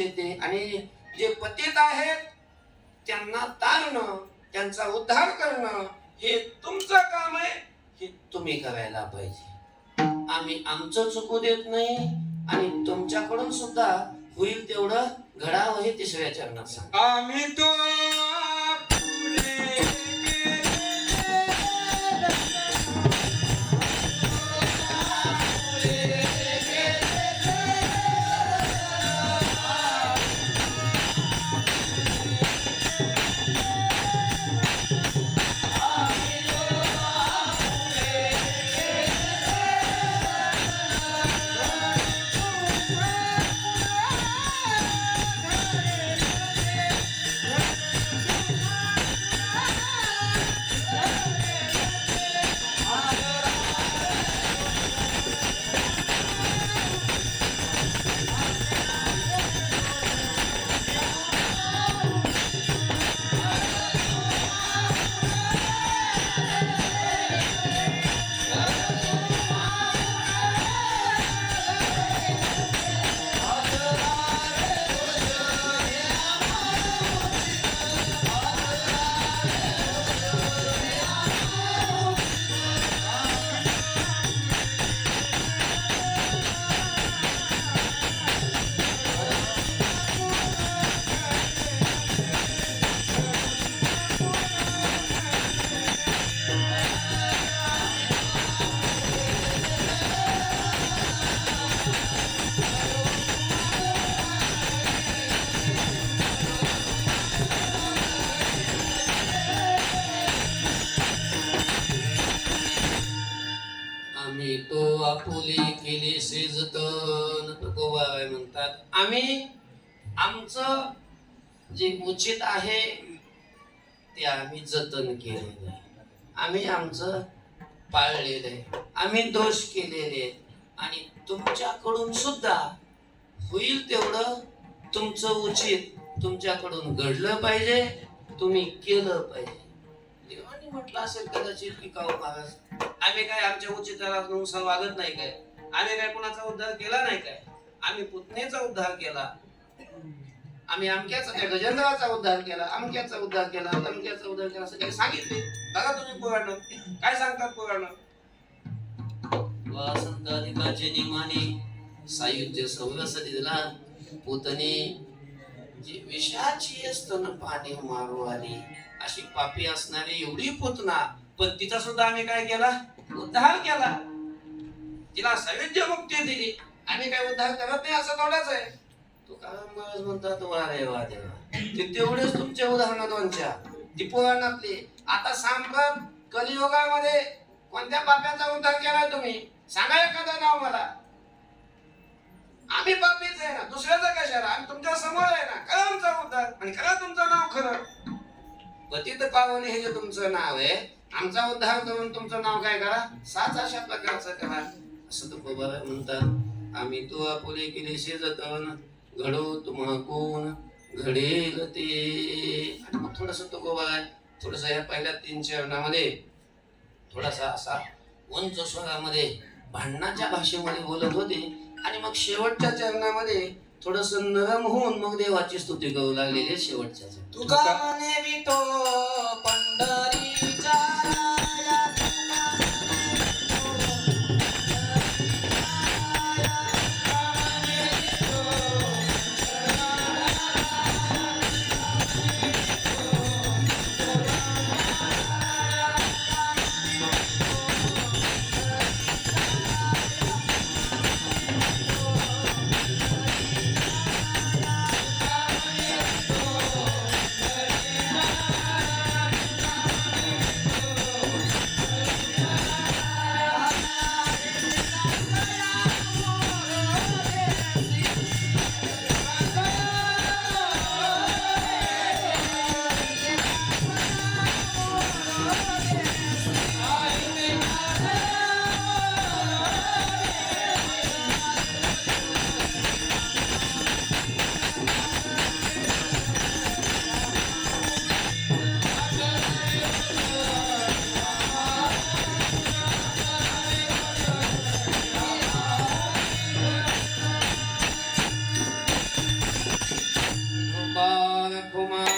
देते. आणि जे पतित आहेत त्यांना तारणं त्यांचा उद्धार करणं हे तुमचं काम आहे हे तुम्ही करायला पाहिजे. आम्ही आमचं चुकू देत नाही आणि तुमच्याकडून सुद्धा होईल तेवढं घडावं हे तिसऱ्या चरणात सांग आम्ही तो जतन म्हणतात आम्ही आमचं जे उचित आहे ते आम्ही जतन केलेलं आहे. आम्ही आमचं पाळलेलं आहे. आम्ही दोष केलेले आहेत. आणि तुमच्याकडून सुद्धा होईल तेवढं तुमचं उचित तुमच्याकडून घडलं पाहिजे तुम्ही केलं पाहिजे. देवाने म्हटलं असेल कदाचित की काऊ महाराज आम्ही काय आमच्या उचितानुसार वागत नाही काय? आम्ही काय कुणाचा उद्धार केला नाही काय? आम्ही पुतणेचा उद्धार केला. आम्ही अमक्याचा काय गजेंद्राचा उद्धार केला अमक्याचा उद्धार केला तमक्याचा उद्धार केला असं काही सांगितले बघा तुम्ही पुराण. काय सांगतात पुराण? वासंताधिकाचे निमाने सायुज्य सौरसती दिला पुतने जी विषाची असतं ना पाणी मारू आली अशी पापी असणारी एवढी पुतना पण तिचा सुद्धा आम्ही काय केला? उद्धार केला. तिला सैविध्य मुक्ती दिली. आम्ही काय उद्धार करत नाही असं थोडंच आहे. तुकाराम महाराज म्हणतात वा रे वा देवा ते तेवढेच तुमच्या उदाहरण दोनच्या ती पुराणातली आता सांगत कलियुगामध्ये कोणत्या पाप्याचा उद्धार केला तुम्ही? सांगा एखादं नाव मला. आम्ही पापीच आहे ना दुसऱ्याचं कशाला? आम्ही तुमच्यासमोर आहे ना. करा आमचा उद्धार आणि करा तुमचं नाव खरं. पतित पावन हे जे तुमचं नाव आहे आमचा उद्धार करून तुमचं नाव काय करा? साच अशा प्रकारचं करा. असं तो बाबा म्हणतात. आम्ही तो आपुले केले जतन घडो तुम्हा कोण घडेल ते. आणि मग थोडस तो गोबा थोडस या पहिल्या तीन चरणामध्ये थोडासा असा उंच स्वरामध्ये भांडणाच्या भाषेमध्ये बोलत होते. आणि मग शेवटच्या चरणामध्ये थोडस नरम होऊन मग देवाची स्तुती करू लागलेली शेवटच्या तुका Kumar.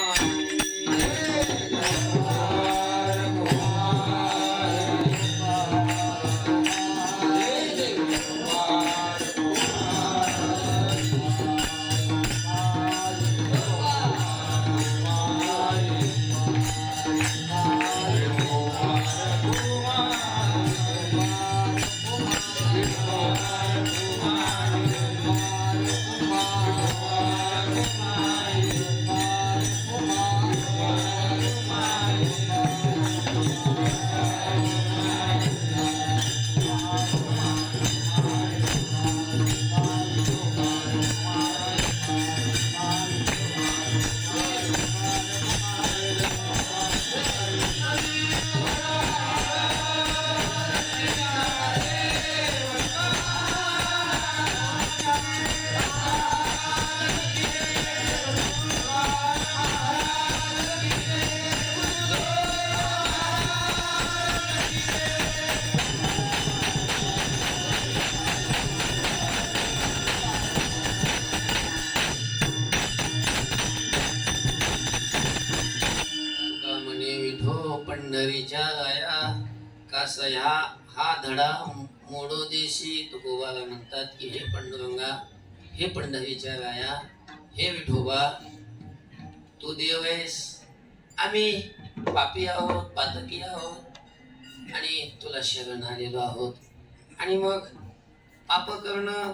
कासया हा धडा मोडोदेशी तुकोबाला म्हणतात की हे पंडुरंगा हे पंढरीच्या राया हे विठोबा तू देव आहेस. आम्ही पापी आहोत पातकी आहोत आणि तुला शरण आलेलो आहोत. आणि मग पाप करणं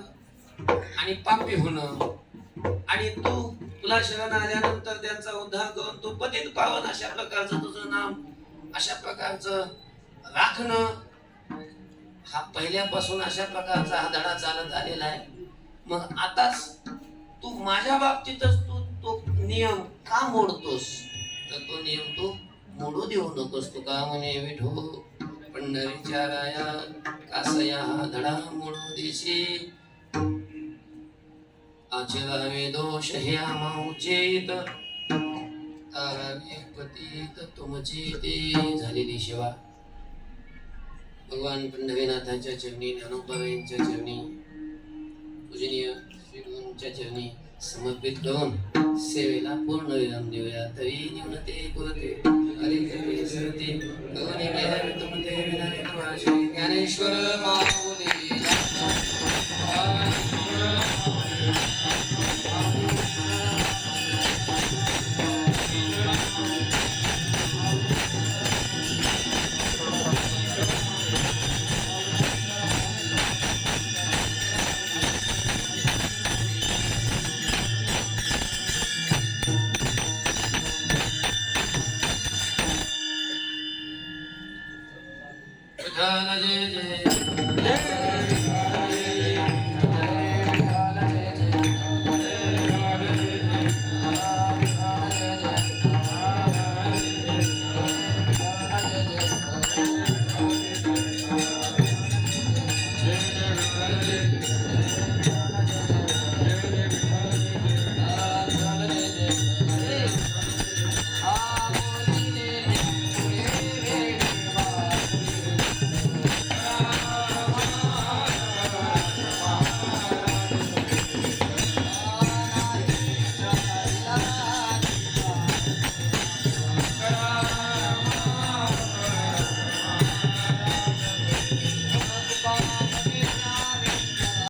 आणि पापी होणं आणि तू तुला शरण आल्यानंतर त्यांचा उद्धार करून तू पतित पावन अशा प्रकारचं तुझं नाम अशा प्रकारचं राखणं हा पहिल्यापासून अशा प्रकारचा हा धडा चालत आलेला आहे. मग आताच तू माझ्या बाबतीतच तू तो नियम का मोडतोस? तर तो नियम तू मोडू देऊ नकोस. तू का म्हणे विठो पंढरीच्या राया कासया हा धडा मोडू देशी? आचरावे दोष हे आमाऊचेत तारावे पतीत तुमची ते झालेली सेवा. भगवान पंढरीनाथांच्या चरणी ज्ञानोबाईंच्या चरणी पूजनीय श्री गुरूंच्या चरणी समर्पित करून सेवेला पूर्ण विराम देऊया. तरी न्यूनते कुलते अरे सरते भगवान ज्ञानेश्वर माऊली Hare Krishna.